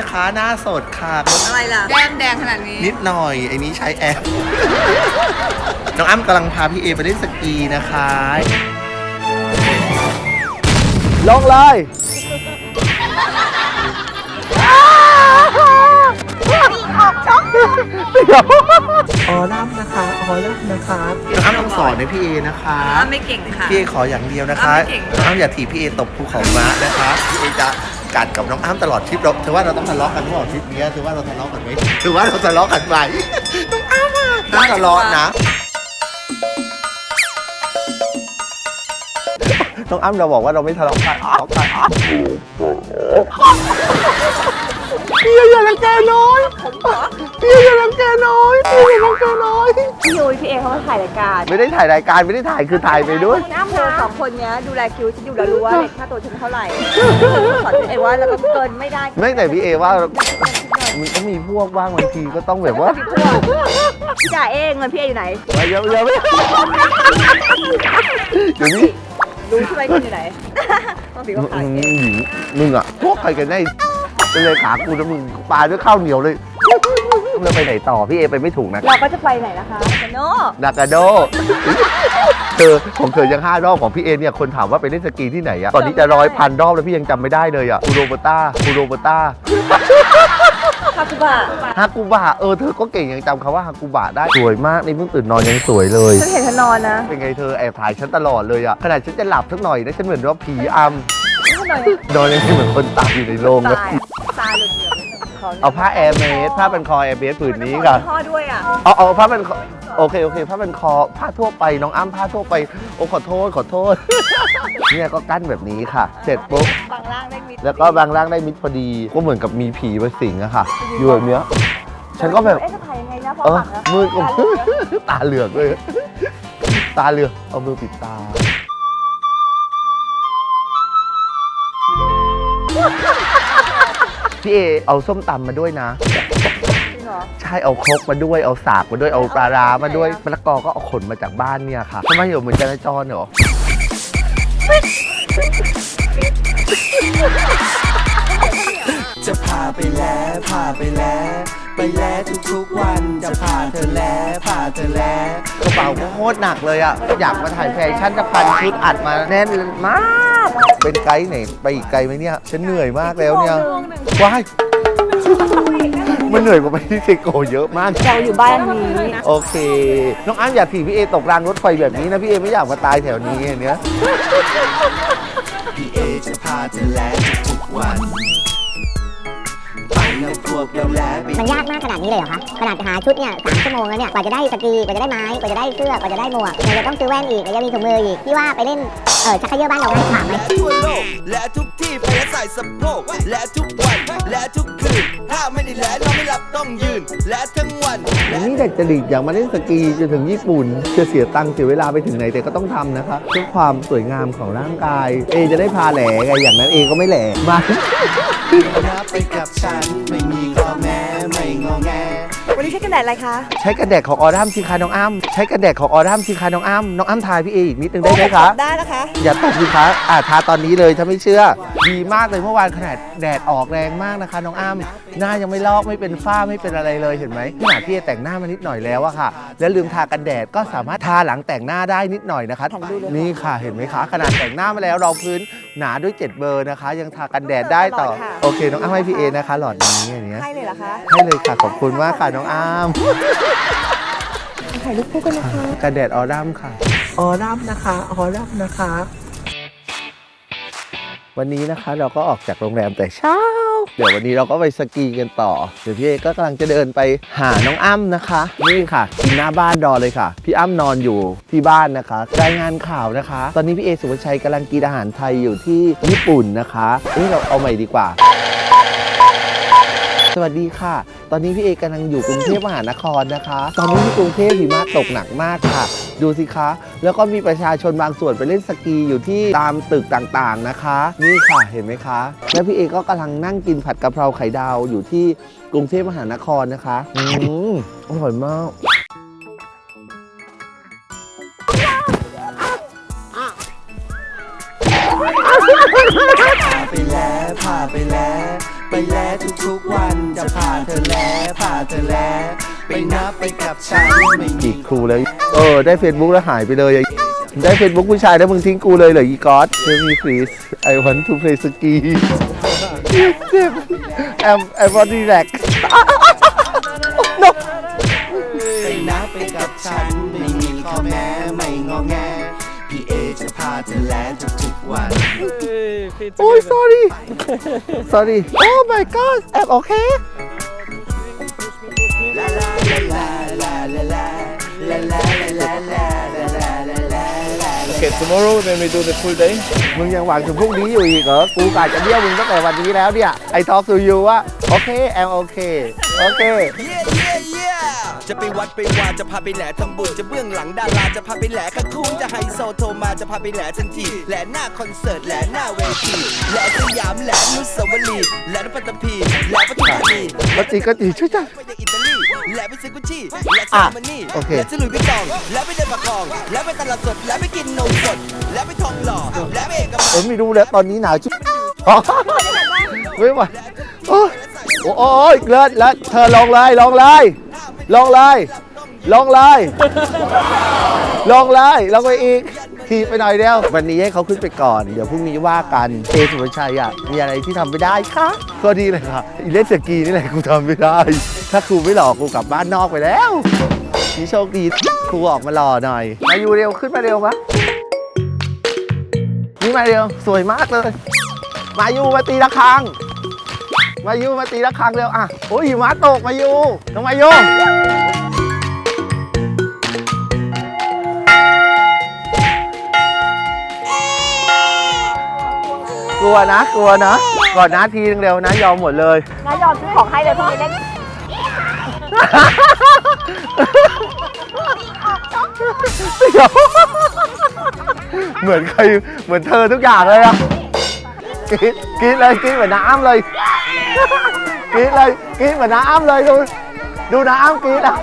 นะคะหน้าสดค่ะอะไรล่ะแก้มแดงขนาดนี้ นิดหน่อยไอ้นี้ใช้แอป น้องอ้ำกำลังพาพี่เอไปเล่นสกีนะคะ ลงเลยออรับนะคะออรับนะคะน้องอ้ำต้องสอนให้พี่เอนะคะ อ้ำไม่เก่งค่ะ พี่เอขออย่างเดียวนะคะอ้ำไม่เก่งน้องอ้ำอย่าถีบพี่เอตกภูเขาม้านะคะพี่เอจะ กัดกับน้องอ้ำตลอดทริปเราถือว่าเราต้องทะเลาะกันตลอดทริปนี้ถือว่าเราทะเลาะกันไหมถือว่าเราทะเลาะกันไหมน้องอ้ำอะน่าทะเลาะนะน้องอ้ำเราบอกว่าเราไม่ทะเลาะกันทะเลาะกันพี่อย่ารังแกน้อย พี่อย่ารังแกน้อยพี่อย่ารังแกน้อยพี่ยุ้ยพี่เอเขามาถ่ายรายการไม่ได้ถ่ายรายการไม่ได้ถ่ายคือถ่ายไปด้วยคุณอ้ำเธอสองคนเนี้ยดูแลคิวฉันอยู่แล้วรู้ว่าเรทค่าตัวฉันเท่าไหร่สอนพี่เอว่าแล้วก็เกินไม่ได้ไม่แต่พี่เอว่ามันก็มีพวกบ้างบางทีก็ต้องแบบว่าพี่จ่าเองเงินพี่เออยู่ไหนเยอะเยอะไม่เดี๋ยวนี้รู้ใช่ไหมเงินอยู่ไหนต้องถือว่าขาดอืเองมมึงอะพวกใครกันได้เป็นเลยขากูนะมึงปลาด้วยข้าวเหนียวเลย เราไปไหนต่อพี่เอไปไม่ถูกนะเราก็จะไปไหนนะคะโน่นากาโดเธอของเธอยังห้ารอบของพี่เอเนี่ยคนถามว่าไปเล่นสกีที่ไหนอะตอนนี้จะร้อยพันรอบแล้วพี่ยังจำไม่ได้เลยอะคูโรโบต้าคูโรโบต้าคาคุบะฮากุบะเออเธอก็เก่งยังจำคำว่าฮากุบะได้สวยมากนี่เพิ่งตื่นนอนยังสวยเลยฉันเห็นเธอนอนนะเป็นไงเธอแอบถ่ายฉันตลอดเลยอะขนาดฉันจะหลับสักหน่อยนะฉันเหมือนว่าผีอำเท่าไหร่นอนยังเหมือนคนตายอยู่ในโรงเลย เขาเอาผ้าแอร์เมสผ้าเป็นคอแอร์เมสผืนนี้ค่ะพ่อด้วยอะเอาเอาผ้าเป็นคอโอเคโอเคผ้าเป็นคอผ้าทั่วไปน้องอ้ำผ้าทั่วไปโอ้ขอโทษขอโทษเนี่ยก็กั้นแบบนี้ค่ะ เสร็จปุ๊บบางร่างได้มิดแล้วก็บางร่างได้มิดพอดีก็เหมือนกับมีผีมาสิงอะค่ะอยู่แบบเนี้ยฉันก็แบบเอ๊ะจะถ่ายยังไงนะพอเออปักนะมือก็ตาเหลือกเลย ตาเหลือกเอามือปิดตา พี่เอเอาส้มตำมาด้วยนะ จริงเหรอ ใช่เอาครกมาด้วยเอาสากมาด้วยเอาปลาร้ามาด้วยมะละกอก็เอาขนมาจากบ้านเนี่ยค่ะทำไมอยู่เหมือนจราจรเหรอจะพาไปแล้วพาไปแล้ว ไปแล้วทุกๆวันจะพาเธอแล้วพาเธอแล้วกระเป๋าก็โคตรหนักเลยอะ อยากมาถ่ายแฟชั่นจะพันชุดอัดมาแน่นมาก เป็นไกด์ไหนไปอีกไกลไหมเนี่ย ฉันเหนื่อยมากแล้วเนี่ยว้ายมันเหนื่อยกว่าไปที่เซโกเยอะมาก เราอยู่บ้านนี้โอเค น้องอ้ำอย่าถีบพี่เอตกรางรถไฟแบบนี้นะ พี่เอไม่อยากมาตายแถวนี้อย่างเนี้ย พี่เอจะพาเธอแล้วทุกๆวัน มันยากมากขนาดนี้เลยเหรอคะขนาดหาชุดเนี่ยสามชั่วโมงแล้วเนี่ย กว่าจะได้สกี กว่าจะได้ไม้ กว่าจะได้เสื้อ กว่าจะได้หมวกไหนจะต้องซื้อแว่นอีกไหนจะมีถุงมืออีก พี่ว่าไปเล่น เออชักเขยอบ้านเราได้ถามไหมทั่วโลกและทุกที่ไปและใส่สะโพกและทุกวันและทุกคืนถ้าไม่ได้แล้วเราไหลับ ต้องยืน และทั้งวันนี่เด็กจริตอยากมาเล่นสกีจนถึงญี่ปุ่น จะเสียตังค์เสียเวลาไปถึงไหนแต่ก็ต้องทำนะคะเพื่อความสวยงามของร่างกาย เอจะได้พาแหลไงอย่างนั้นเอก็ไม่แหลมานะไปกับฉันไม่มีข้อแม้ไม่งอแง วันนี้ใช้กันแดดอะไรคะ ใช้กระแดกของออดัมสิคะน้องอ้ำใช้กระแดกของออดัมสิคะน้องอ้ำน้องอ้ำทายพี่เออีกนิดนึงได้ไหมคะ ได้นะคะ อย่าตกสิคะอ่าทาตอนนี้เลยถ้าไม่เชื่อ ดีมากเลยเมื่อวานขนาดแดดออกแรงมากนะคะ น้องอ้ำหน้ายังไม่ลอกไม่เป็นฝ้าไม่เป็นอะไรเลยเห็นไหมขนาดพี่เอแต่งหน้ามานิดหน่อยแล้วอะค่ะ แล้วลืมทากันแดดก็สามารถทาหลังแต่งหน้าได้นิดหน่อยนะคะ นี่ค่ะเห็นไหมคะ ขนาดแต่งหน้ามาแล้วรองพื้นหนาด้วย 7 เบอร์นะคะ ยังทากันแดดได้ต่อโอเค น้องอ้ำให้พี่เอนะคะ หลอดนี้อย่างเนี้ยให้เลยเหรอคะให้เลยค่ะขอบคุณมากค่ะน้องอ้ำถ่ายรูปคู่กันนะคะกันแดดออดัมค่ะ ออดัมนะคะ ออดัมนะคะ วันนี้นะคะเราก็ออกจากโรงแรมแต่เช้า เดี๋ยววันนี้เราก็ไปสกีกันต่อ เดี๋ยวพี่เอก็กำลังจะเดินไปหาน้องอ้ำนะคะ นี่ค่ะกินหน้าบ้านรอเลยค่ะ พี่อ้ำนอนอยู่ที่บ้านนะคะ รายงานข่าวนะคะ ตอนนี้พี่เอสุภาชัยกำลังกินอาหารไทยอยู่ที่ญี่ปุ่นนะคะนี่เราเอาใหม่ดีกว่า สวัสดีค่ะ ตอนนี้พี่เอกำลังอยู่กรุงเทพมหานครนะคะ ตอนนี้ที่กรุงเทพหิมะตกหนักมากค่ะ ดูสิคะ แล้วก็มีประชาชนบางส่วนไปเล่นสกีอยู่ที่ตามตึกต่างๆนะคะ นี่ค่ะเห็นไหมคะ แล้วพี่เอกก็กำลังนั่งกินผัดกะเพราไข่ดาวอยู่ที่กรุงเทพมหานครนะคะอืมอร่อยมากพาไปแล้วพาไปแล้ว ไปไปแล้วทุกๆวันจะพาเธอแล้วพาเธอแล้วไปนับไปกับฉันไม่มีอีกครูแล้วเออได้ Facebook แล้วหายไปเลยไอ้ได้ Facebook ผู้ชายแล้วมึงทิ้งกูเลยเหรออีกอส Tell me please I want to play ski เจ็บ I'm I'm not relax no ไปนับไปกับฉันไม่มีข้อแม้ เธอแล้วทุกๆวัน โอ้ย sorry sorry oh my god I'm okay ลาลาลาลาลาลาลาลาลาลาลาลาลาลาลา Okay, tomorrow then we do the full day. มึงยังหวังถึงพรุ่งนี้อยู่อีกเหรอ กูกะจะเบี้ยวมึงตั้งแต่วันนี้แล้วเนี่ย I talk to you ว่า โอเค I'm okay โอเคเย่เย่เย่ จะไปวัดไปวาจะพาไปแหล่ทำบุญจะเบื้องหลังดาราจะพาไปแหล่ข้าคุ้งจะไฮโซโทรมาจะพาไปแหล่ทันทีแหล่หน้าคอนเสิร์ตแหล่หน้าเวทีแหล่สยามแหล่นุสาวรีย์แหล่นปัตตพีแหล่ปทุมธานีก็จีก็จีช่วยจังไปยังอิตาลีแหล่ไปซื้อกุชชี่แหล่อะซามานี่โอเคแหล่ซื้อหลุยส์วิตตองแหล่ไปเดินปากคลองแหล่ไปตลาดสดแหล่ไปกินนมสดแหล่ไปทองหล่อแหล่ไปเอกมัเอยอไม่รู้แล้วตอนนี้หนาวจุ๊บอ๋อไม่ไหวโอ้ยโอ้โอ้ยเลิศเลิศเธอลงเลยลงเลย ลงเลยลงเลยลงเลยลงไปอีกขี่ไปหน่อยเดียว วันนี้ให้เขาขึ้นไปก่อน เดี๋ยวพรุ่งนี้ว่ากันเอสุภาชัยอะมีอะไรที่ทำไม่ได้คะก็ดีเลยค่ะอีเล่นสกีนี่แหละกูทำไม่ได้ ถ้าครูไม่หลอกกูกลับบ้านนอกไปแล้วนี่โชคดีครูออกมาหล่อหน่อย มาอยู่เร็วขึ้นมาเร็วมะนี่มาเร็วสวยมากเลย มายูมาตีระฆัง มายูมาตีระฆังเร็วอะโอ้ยหิมะตกมายูน้องมายูกลัวนะกลัวนะก่อนนะทีนึงเร็วนะยอมหมดเลยน้ายอมซื้อของให้เลยพรุ่งนี้เล่นเดี๋ยวเหมือนใครเหมือนเธอทุกอย่างเลยอะ ký ký lên ký mà đã ám lên. Ký lên ký mà đã ám lên thôi. Đu đã ám ký đâu